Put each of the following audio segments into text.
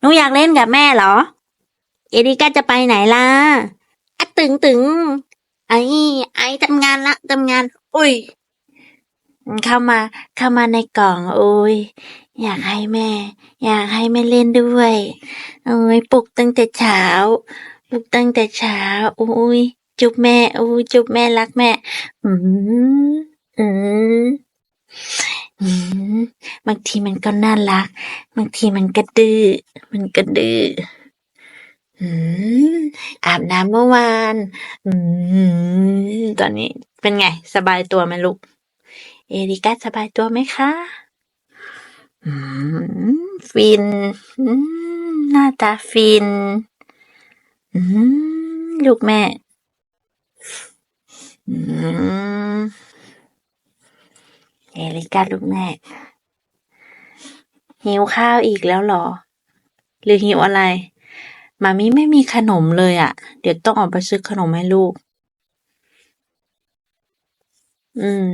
หนูอยากเล่นกับแม่เหรอ เอริก้าจะไปไหนล่ะอะตึงตึงไอ้ไอ้ทำงานละทำงาน อุ้ย เข้ามา เข้ามาในกล่องโอ้ยอยากให้แม่ อยากให้แม่เล่นด้วยโอ้ยปลุกตั้งแต่เช้าปลุกตั้งแต่เช้าโอ้ยจุบแม่โอ้ยจุบแม่รักแม่ อืมอืม อืมบางทีมันก็น่ารัก บางทีมันก็ดื้อ มันก็ดื้อ อืม อาบน้ำเมื่อวาน อืม ตอนนี้เป็นไง สบายตัวไหมลูก เอริก้าสบายตัวไหมคะ อืม ฟิน อืม หน้าตาฟิน อืม ลูกแม่ อืม เอริก้าลูกแม่ หิวข้าวอีกแล้วหรอ หรือหิวอะไร มามิไม่มีขนมเลยอะ่ะ เดี๋ยวต้องออกไปซื้อขนมให้ลูก อืม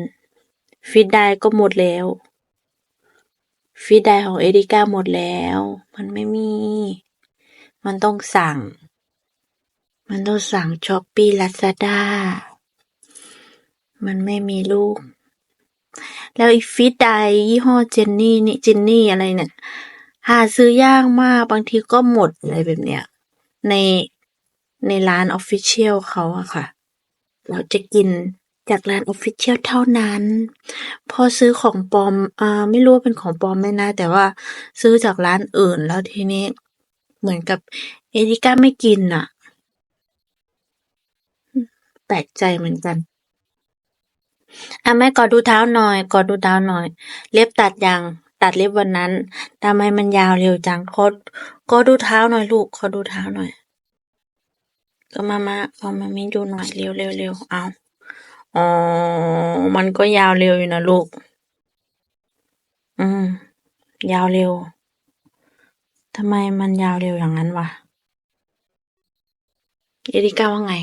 ฟีดได้ก็หมดแล้ว ฟีดได้ของเอริก้าหมดแล้ว มันไม่มี มันต้องสั่ง มันต้องสั่งช้อปปี้ลาซาด้ามันไม่มีลูก แล้วอีฟีดได้ยี่ห้อเจนนี่นี่เจนนี่อะไรเนี่ยหาซื้อยากมากบางทีก็หมดอะไรแบบเนี้ย ในในร้านออฟฟิเชียลเขาอะค่ะ เราจะกินจากร้านออฟฟิเชียลเท่านั้น พอซื้อของปลอมอ่าไม่รู้ว่าเป็นของปลอมไหมนะ แต่ว่าซื้อจากร้านอื่นแล้วทีนี้เหมือนกับเอริก้าไม่กินน่ะแปลกใจเหมือนกัน อะ แม่กอดดูเท้าหน่อยกอดดูเท้าหน่อย เล็บตัดยัง ตัดเล็บวันนั้นทำไมมันยาวเร็วจัง ขอ ขอดูเท้าหน่อยลูก ขอดูเท้าหน่อย ก็มามาเอามามิดูหน่อยเร็วเร็วเร็วเอา อ๋อ มันก็ยาวเร็วอยู่นะลูก อืม ยาวเร็ว ทำไมมันยาวเร็วอย่างนั้นวะ เอริก้าว่าไง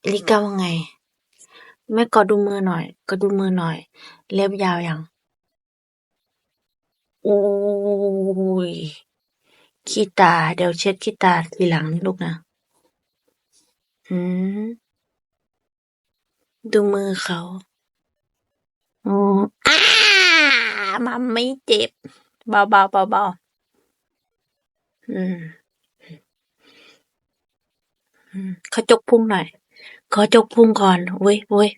เอริก้าว่าไง แม่กอดูมือหน่อยกอดูมือหน่อย เล็บยาวยังโอ้ย ขี้ตา เดี๋ยวเช็ดขี้ตาทีหลังนี่ลูกนะหืม ดูมือเขาโอ้อ้า มันไม่เจ็บ เบาเบาเบาเบาอืม อืม ขอจกพุงหน่อย ขอจกพุงก่อน เว้ย เว้ย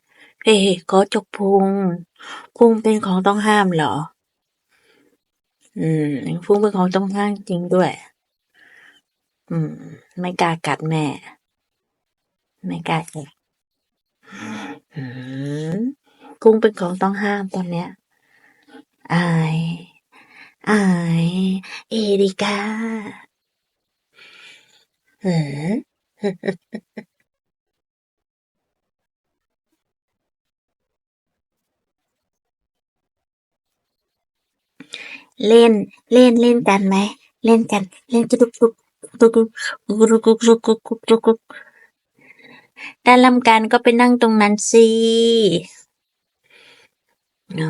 เฮ้ยขอจกพุง พุงเป็นของต้องห้ามเหรอ อืม พุงเป็นของต้องห้ามจริงด้วย อืม ไม่กล้ากัดแม่ ไม่กล้ากัดอืมพุงเป็นของต้องห้ามตอนเนี้ย อาย อาย เอริกาเออ เล่น เล่นเล่นกันไหม เล่นกัน เล่นกุ๊กกุ๊กดุกดุกดุกดุกดุกดุกดุกดุกดุกถ้าลำการก็ไปนั่งตรงนั้นสิเอา